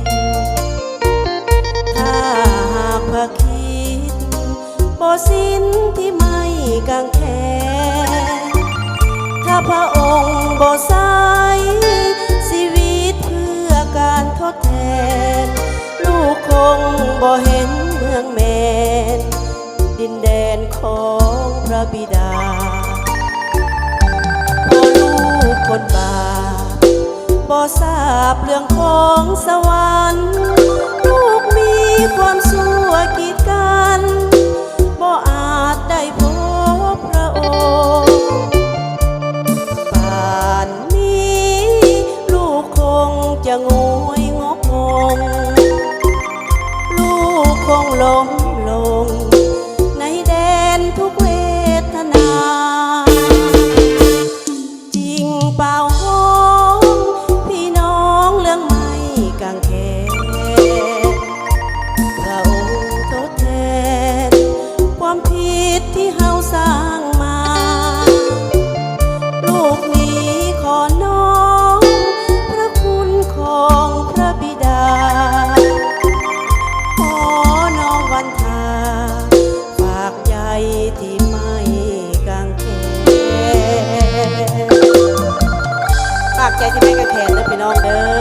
ด ถ้าหากพระคิดบ่สิ้นที่ไม่กังแคถ้าพระองค์บ่ใสชีวิตเพื่อการทดแทน ลูกคงบ่เห็นเมืองแมน ดินแดนของพระบิดา ทราบเรื่องของสวรรค์ลูกมีความสัวกีดกันบ่อาจได้พบพระองค์ป่านนี้ ลูกคงจะงวยงกงลูกคงลง ใจที่ไม่กระแทนนะพี่น้องเด้อ